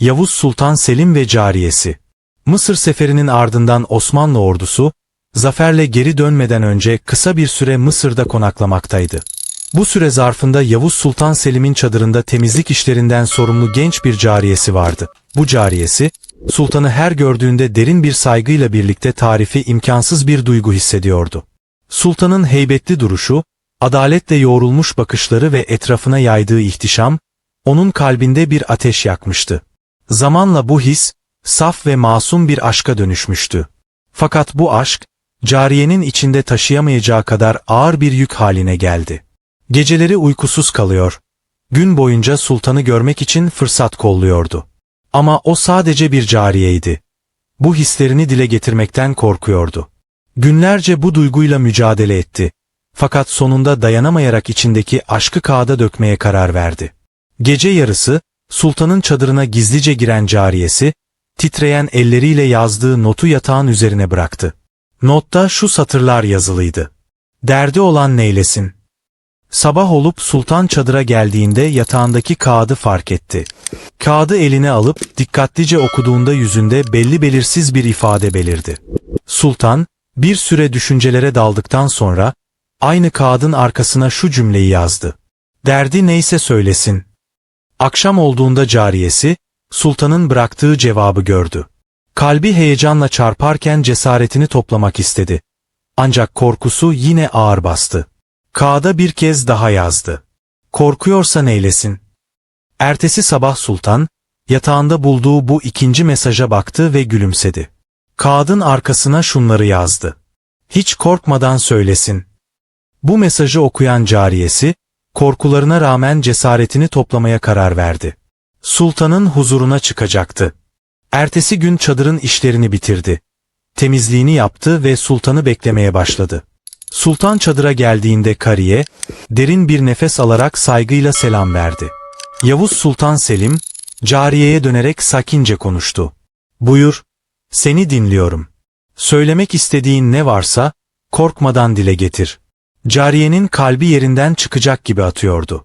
Yavuz Sultan Selim ve cariyesi. Mısır seferinin ardından Osmanlı ordusu, zaferle geri dönmeden önce kısa bir süre Mısır'da konaklamaktaydı. Bu süre zarfında Yavuz Sultan Selim'in çadırında temizlik işlerinden sorumlu genç bir cariyesi vardı. Bu cariyesi, sultanı her gördüğünde derin bir saygıyla birlikte tarifi imkansız bir duygu hissediyordu. Sultanın heybetli duruşu, adaletle yoğrulmuş bakışları ve etrafına yaydığı ihtişam, onun kalbinde bir ateş yakmıştı. Zamanla bu his, saf ve masum bir aşka dönüşmüştü. Fakat bu aşk, cariyenin içinde taşıyamayacağı kadar ağır bir yük haline geldi. Geceleri uykusuz kalıyor. Gün boyunca sultanı görmek için fırsat kolluyordu. Ama o sadece bir cariyeydi. Bu hislerini dile getirmekten korkuyordu. Günlerce bu duyguyla mücadele etti. Fakat sonunda dayanamayarak içindeki aşkı kağıda dökmeye karar verdi. Gece yarısı, sultanın çadırına gizlice giren cariyesi, titreyen elleriyle yazdığı notu yatağın üzerine bıraktı. Notta şu satırlar yazılıydı. Derdi olan neylesin? Sabah olup sultan çadıra geldiğinde yatağındaki kağıdı fark etti. Kağıdı eline alıp dikkatlice okuduğunda yüzünde belli belirsiz bir ifade belirdi. Sultan, bir süre düşüncelere daldıktan sonra, aynı kağıdın arkasına şu cümleyi yazdı. Derdi neyse söylesin. Akşam olduğunda cariyesi, sultanın bıraktığı cevabı gördü. Kalbi heyecanla çarparken cesaretini toplamak istedi. Ancak korkusu yine ağır bastı. Kağıda bir kez daha yazdı. Korkuyorsa neylesin? Ertesi sabah sultan, yatağında bulduğu bu ikinci mesaja baktı ve gülümsedi. Kağıdın arkasına şunları yazdı. Hiç korkmadan söylesin. Bu mesajı okuyan cariyesi, korkularına rağmen cesaretini toplamaya karar verdi. Sultanın huzuruna çıkacaktı. Ertesi gün çadırın işlerini bitirdi. Temizliğini yaptı ve sultanı beklemeye başladı. Sultan çadıra geldiğinde kariye, derin bir nefes alarak saygıyla selam verdi. Yavuz Sultan Selim, cariyeye dönerek sakince konuştu. Buyur, seni dinliyorum. Söylemek istediğin ne varsa, korkmadan dile getir. Cariyenin kalbi yerinden çıkacak gibi atıyordu.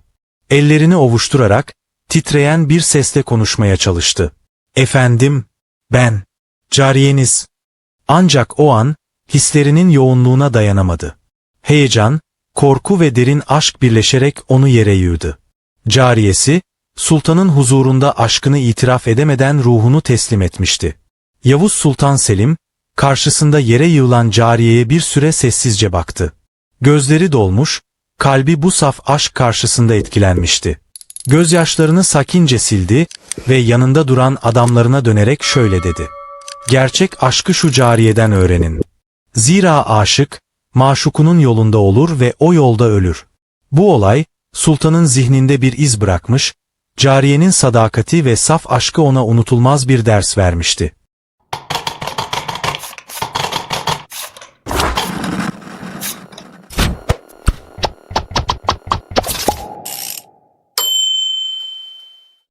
Ellerini ovuşturarak, titreyen bir sesle konuşmaya çalıştı. Efendim, ben, cariyeniz. Ancak o an, hislerinin yoğunluğuna dayanamadı. Heyecan, korku ve derin aşk birleşerek onu yere yığdı. Cariyesi, sultanın huzurunda aşkını itiraf edemeden ruhunu teslim etmişti. Yavuz Sultan Selim, karşısında yere yığılan cariyeye bir süre sessizce baktı. Gözleri dolmuş, kalbi bu saf aşk karşısında etkilenmişti. Gözyaşlarını sakince sildi ve yanında duran adamlarına dönerek şöyle dedi. Gerçek aşkı şu cariyeden öğrenin. Zira aşık, maşukunun yolunda olur ve o yolda ölür. Bu olay, sultanın zihninde bir iz bırakmış, cariyenin sadakati ve saf aşkı ona unutulmaz bir ders vermişti.